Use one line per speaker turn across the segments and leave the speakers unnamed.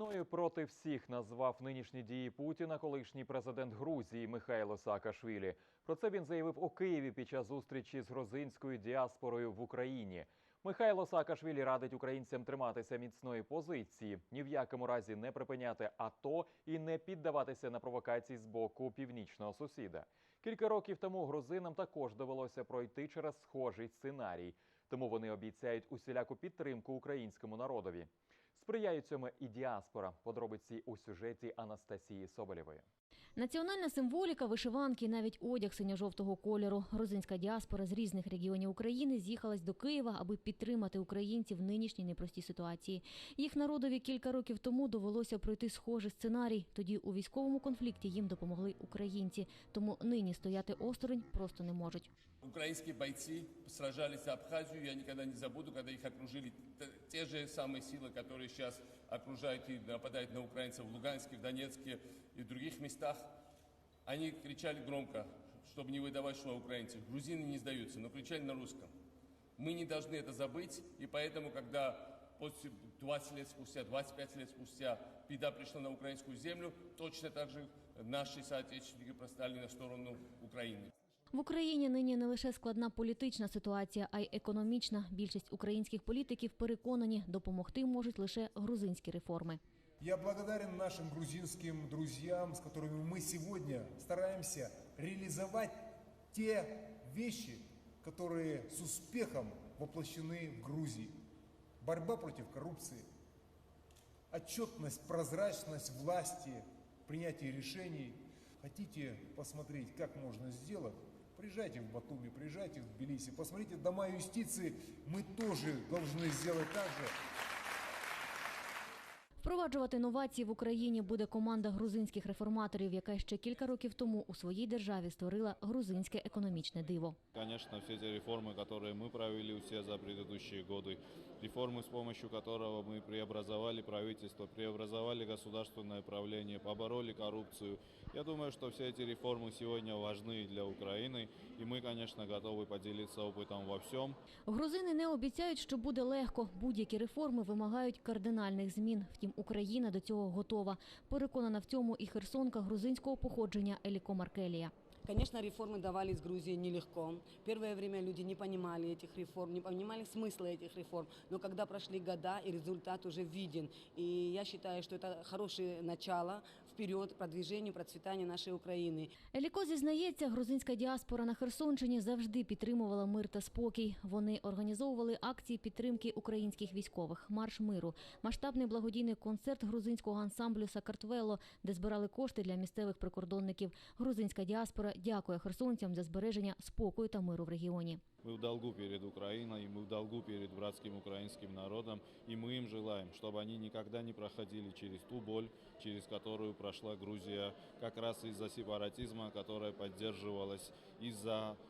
Війною проти всіх назвав нинішні дії Путіна колишній президент Грузії Михайло Саакашвілі. Про це він заявив у Києві під час зустрічі з грузинською діаспорою в Україні. Михайло Саакашвілі радить українцям триматися міцної позиції, ні в якому разі не припиняти АТО і не піддаватися на провокації з боку північного сусіда. Кілька років тому грузинам також довелося пройти через схожий сценарій, тому вони обіцяють усіляку підтримку українському народові. Сприяють цьому і діаспора. Подробиці у сюжеті Анастасії Соболєвої.
Національна символіка, вишиванки, і навіть одяг синьо-жовтого кольору. Грузинська діаспора з різних регіонів України з'їхалась до Києва, аби підтримати українців в нинішній непростій ситуації. Їх народові кілька років тому довелося пройти схожий сценарій. Тоді у військовому конфлікті їм допомогли українці. Тому нині стояти осторонь просто не можуть.
Украинские бойцы сражались за Абхазию. Я никогда не забуду, когда их окружили те же самые силы, которые сейчас окружают и нападают на украинцев в Луганске, в Донецке и в других местах. Они кричали громко, чтобы не выдавать, что украинцы. Грузины не сдаются, но кричали на русском. Мы не должны это забыть, и поэтому, когда после 20 лет спустя, 25 лет спустя беда пришла на украинскую землю, точно так же наши соотечественники простали на сторону Украины.
В Україні нині не лише складна політична ситуація, а й економічна. Більшість українських політиків переконані, допомогти можуть лише грузинські реформи.
Я благодарен нашим грузинским друзьям, с которыми мы сегодня стараемся реализовать те вещи, которые с успехом воплощены в Грузии. Борьба против коррупции, отчетность, прозрачность власти, принятие решений. Хотите посмотреть, как можно сделать? Приезжайте в Батуми, приезжайте в Тбилиси, посмотрите дома юстиции. Мы тоже должны сделать так же.
Впроваджувати новації в Україні буде команда грузинських реформаторів, яка ще кілька років тому у своїй державі створила грузинське економічне диво.
Конечно, все те реформы, которые мы провели все за предыдущие годы, реформы, с помощью которого мы преобразовали правительство, преобразовали государственное правление, побороли коррупцию. Я думаю, что все эти реформы сегодня важны для Украины, и мы, конечно, готовы поделиться опытом во всем.
Грузини не обіцяють, що буде легко. Будь-які реформи вимагають кардинальних змін. Втім, Україна до цього готова. Переконана в цьому і херсонка грузинського походження Еліко Маркелія.
Конечно, реформы давались Грузии нелегко. Первое время люди не понимали этих реформ, не понимали смысла этих реформ. Но когда прошли года, и результат уже виден. И я считаю, что это хорошее начало вперед продвижению, процветанию нашей Украины.
Еліко зізнається, грузинська діаспора на Херсонщині завжди підтримувала мир та спокій. Вони організовували акції підтримки українських військових, марш миру, масштабний благодійний концерт грузинського ансамблю Сакартвело, де збирали кошти для місцевих прикордонників. Грузинська діаспора дякує херсонцям за збереження спокою та миру в регіоні.
Мы в долгу перед Украиной, мы в долгу перед братским украинским народом, и мы им желаем, чтобы они никогда не проходили через ту боль, через которую прошла Грузия, как раз из-за сепаратизма, которая поддерживалась из-за э,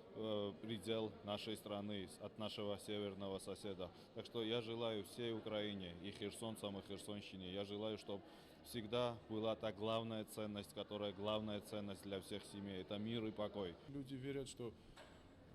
предел нашей страны, от нашего северного соседа. Так что я желаю всей Украине, и херсонцам, и херсонщине, я желаю, чтобы всегда была та главная ценность, которая главная ценность для всех семей, это мир и покой.
Люди верят, что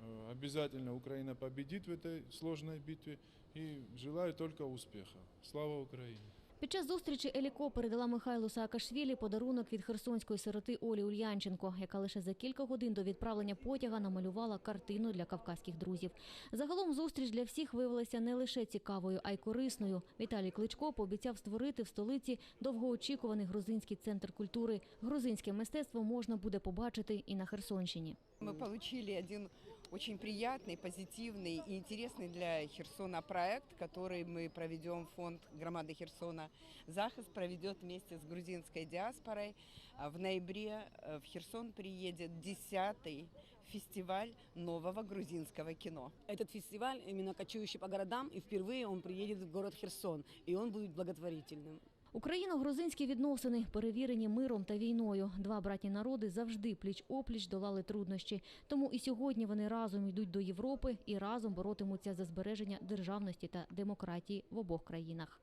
э, обязательно Украина победит в этой сложной битве и желаю только успеха. Слава Украине!
Під час зустрічі Еліко передала Михайлу Саакашвілі подарунок від херсонської сироти Олі Ульянченко, яка лише за кілька годин до відправлення потяга намалювала картину для кавказьких друзів. Загалом зустріч для всіх виявилася не лише цікавою, а й корисною. Віталій Кличко пообіцяв створити в столиці довгоочікуваний грузинський центр культури. Грузинське мистецтво можна буде побачити і на Херсонщині.
Мы получили один очень приятный, позитивный и интересный для Херсона проект, который мы проведем, фонд громады Херсона. Захист проведет вместе с грузинской диаспорой. А В ноябре э, в Херсон приедет 10-й фестиваль нового грузинского кино.
Этот фестиваль именно кочующий по городам, и впервые он приедет в город Херсон, и он будет благотворительным.
Україно-грузинські відносини перевірені миром та війною. Два братні народи завжди пліч-опліч долали труднощі. Тому і сьогодні вони разом йдуть до Європи і разом боротимуться за збереження державності та демократії в обох країнах.